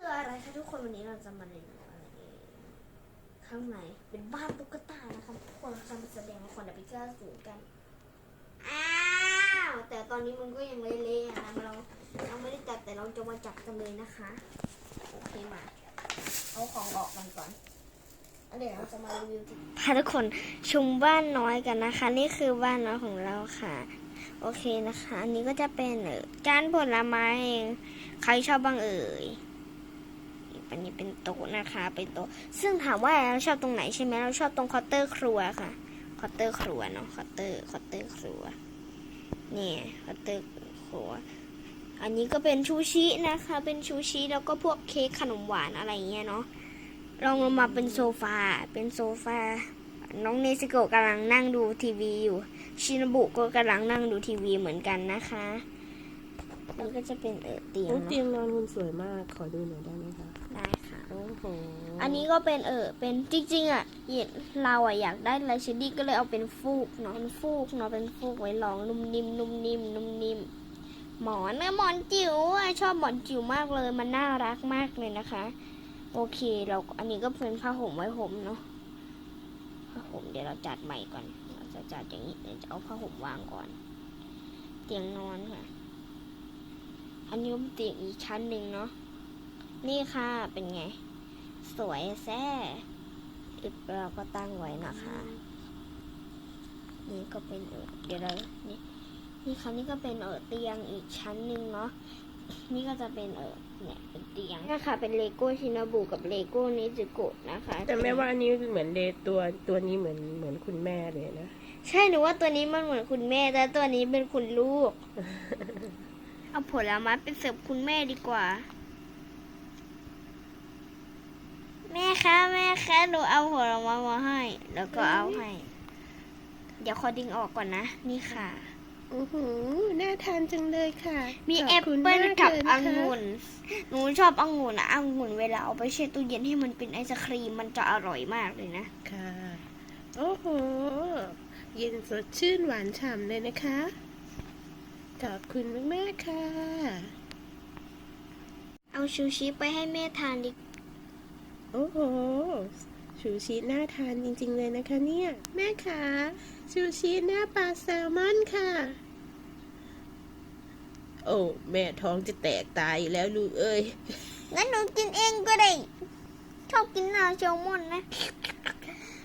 คืออะไรคะทุกคนวันนี้เราจะมาเรียนอะไรข้างในเป็นบ้านตุ๊กตานะคะทุกคนเราจะมาแสดงละครดับพิฆาตสูกันอ้าวแต่ตอนนี้มันก็ยังเละๆนะเราเราไม่ได้จับแต่เราจะมาจับกันเลยนะคะโอเคมาเอาของออกกันก่อนเดี๋ยวเราจะมารีวิวทีค่ะทุกคนชมบ้านน้อยกันนะคะ นี่คือบ้านน้อยของเราค่ะ โอเคนะคะ อันนี้ก็จะเป็นจานผลไม้เองใครชอบบ้างเอ่ย อันนี้เป็นโต๊ะนะคะ เป็นโต๊ะ ซึ่งถามว่าเราชอบตรงไหนใช่ไหมเราชอบตรงคาน์เตอร์ครัวค่ะคาน์เตอร์ครัวเนาะคาน์เตอร์คาน์เตอร์ครัวนี่เคาน์เตอร์ครัว อันนี้ก็เป็นชูชินะคะ เป็นชูชิแล้วก็พวกเค้กขนมหวานอะไรเงี้ยเนาะลองลงมาเป็นโซฟา เป็นโซฟา น้องเนซิโกกำลังนั่งดูทีวีอยู่ ชินบุก็กำลังนั่งดูทีวีเหมือนกันนะคะ มันก็จะเป็นเออเตียงโอ้เนเตียอะงนอนคุณสวยมาก ขอดูหน่อยได้ไหมคะ ได้ค่ะ โอ้โห อันนี้ก็เป็นเออเป็นจริงๆอะเห็นเราอะอยากได้ลายเชดดี้ก็เลยเอาเป็นฟูกเนาะเป็นฟูกเนาะเป็นฟูกไว้รองนุ่มนิ่มนุ่มนิ่มนุ่มนิ่มหมอนนะหมอนจิ๋วอะชอบหมอนจิ๋วมากเลยมันน่ารักมากเลยนะคะ โอเคเราอันนี้ก็เป็นผ้าห่มไว้ห่มเนาะผ้าห่มเดี๋ยวเราจัดใหม่ก่อนเราจะจัดอย่างนี้เดี๋ยวจะเอาผ้าห่มวางก่อน เตียงนอนค่ะ อันนี้ก็เป็นเตียงอีกชั้นหนึ่งเนาะ นี่ค่ะเป็นไง สวยแซ่อึดเราก็ตั้งไว้นะคะ นี่ก็เป็นเออเดี๋ยวเรานี่นี่ค่ะนี่ก็เป็นเออเตียงอีกชั้นหนึ่งเนาะนี่ก็จะเป็นเออเนี่ยเป็นเตียงนะคะเป็นเลโก้ชินาบุกับเลโก้นิจิโกะนะคะ แต่แม่ว่าอันนี้เหมือนเดตัวตัวนี้เหมือนเหมือนคุณแม่เลยนะ ใช่หนูว่าตัวนี้มันเหมือนคุณแม่แต่ตัวนี้เป็นคุณลูก เอาผลไม้ไปเสิร์ฟคุณแม่ดีกว่า แม่คะแม่คะหนูเอาผลไม้มาให้ แล้วก็เอาให้ เดี๋ยวขอดึงออกก่อนนะ นี่ค่ะโอ้โหน่าทานจังเลยค่ะ มีขบแอปคุณเปิ้ลมากกับเลยอนะคะงุ่น หนูชอบองุ่นอะองุ่นเวลาเอาไปแช่ตู้เย็นให้มันเป็นไอศครีมมันจะอร่อยมากเลยนะ ค่ะ โอ้โห เย็นสดชื่นหวานฉ่ำเลยนะคะ ขอบคุณมากๆค่ะ เอาชูชิไปให้แม่ทานดิโอ้โห ชูชีน่าทานจริงๆเลยนะคะเนี่ย แม่คะชูชีหน้าปลาแซลมอนค่ะ โอ้แม่ท้องจะแตกตายอยู่แล้วลูกเอ้ย งั้นหนูกินเองก็ได้ ชอบกินหน้าแซลมอนนะ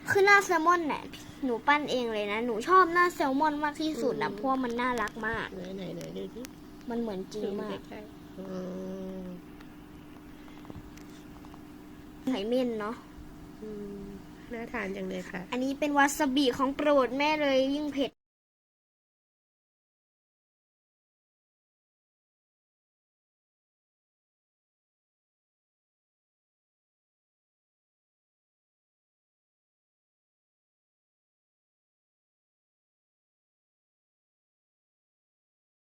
คือหน้าแซลมอนเนี่ย หนูปั้นเองเลยนะ หนูชอบหน้าแซลมอนมากที่สุดนะอืมเพราะว่ามันน่ารักมาก ไหนไหนไหนดูดิมันเหมือนจริงมากใกล้ๆอืมไหเม่นเนาะ อืมน่าทานจังเลยค่ะ อันนี้เป็นวาซาบิของโปรดแม่เลยยิ่งเผ็ด